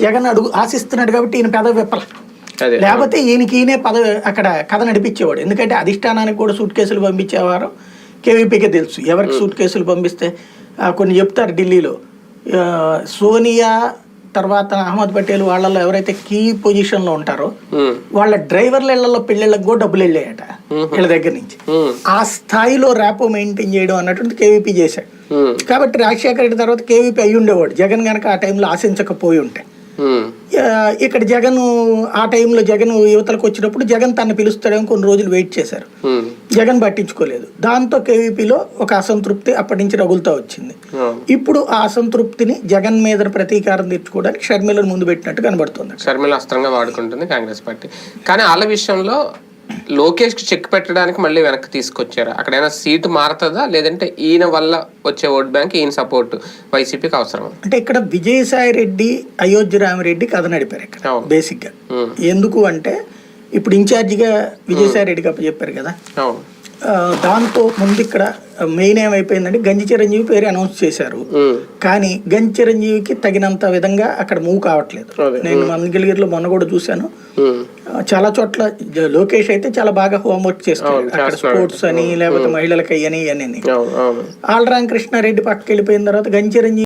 జగన్ అడుగు ఆశిస్తున్నాడు కాబట్టి ఈయన పెదవి విప్పల. లేకపోతే ఈయనకి ఈయనే పదవి అక్కడ కథ నడిపించేవాడు. ఎందుకంటే అధిష్టానానికి కూడా సూట్ కేసులు పంపించేవారు. కేవీపీకే తెలుసు. ఎవరికి సూట్ కేసులు పంపిస్తే కొన్ని చెప్తారు ఢిల్లీలో. సోనియా తర్వాత అహ్మద్ పటేల్ వాళ్ళలో ఎవరైతే కీ పొజిషన్లో ఉంటారో ఉమ్, వాళ్ళ డ్రైవర్ల ఇళ్ళలో పెళ్ళిళ్ళకి కూడా డబ్బులు వెళ్ళాయట వీళ్ళ దగ్గర నుంచి. ఆ స్థాయిలో ర్యాపో మెయింటైన్ చేయడం అన్నటువంటి కేవీపీ చేశాడు. కాబట్టి రాజశేఖర రెడ్డి తర్వాత కేవీపీ అయ్యి ఉండేవాడు జగన్ గనక ఆ టైంలో ఆశించకపోయి ఉంటే. ఉమ్, ఆ, ఇక్కడ జగన్ ఆ టైంలో జగన్ యువతలకు వచ్చినప్పుడు జగన్ తను పిలుస్తాడేమో కొన్ని రోజులు వెయిట్ చేశారు. ఉమ్, జగన్ పట్టించుకోలేదు. దాంతో కేవీపీలో ఒక అసంతృప్తి అప్పటి నుంచి రగులుతూ వచ్చింది. ఇప్పుడు ఆ అసంతృప్తిని జగన్ మీద ప్రతీకారం తెచ్చుకోవడానికి షర్మిలను ముందు పెట్టినట్టు కనబడుతుంది. షర్మిల అస్త్రంగా వాడుకుంటుంది కాంగ్రెస్ పార్టీ. కానీ వాళ్ళ విషయంలో లోకేష్కి చెక్ పెట్టడానికి మళ్ళీ వెనక్కి తీసుకొచ్చారు. అక్కడైనా సీటు మారుతుందా? లేదంటే ఈయన వల్ల వచ్చే ఓట్ బ్యాంక్ ఈయన సపోర్ట్ వైసీపీకి అవసరం అంటే ఇక్కడ విజయసాయి రెడ్డి అయోధ్య రామిరెడ్డి కథ నడిపారు ఇక్కడ. బేసిక్గా. ఎందుకు అంటే ఇప్పుడు ఇన్ఛార్జిగా విజయసాయి రెడ్డికి అప్పచెప్పారు కదా? అవును. దాంతో ముందు ఇక్కడ మెయిన్ ఏమైపోయిందంటే గంజి చిరంజీవి పేరు అనౌన్స్ చేశారు. కానీ గంజి చిరంజీవికి తగినంత విధంగా అక్కడ మూవ్ కావట్లేదు. నేను మంగళగిరిలో మొన్న కూడా చూశాను. చాలా చోట్ల లోకేష్ అయితే చాలా బాగా హోంవర్క్ చేస్తాడు. అక్కడ. స్పోర్ట్స్ అని లేకపోతే మహిళలకు అయ్యని ఇవన్నీ అవును అవును. ఆల్రామ్ కృష్ణారెడ్డి పక్కకి వెళ్ళిపోయిన తర్వాత గంజి చిరంజీవి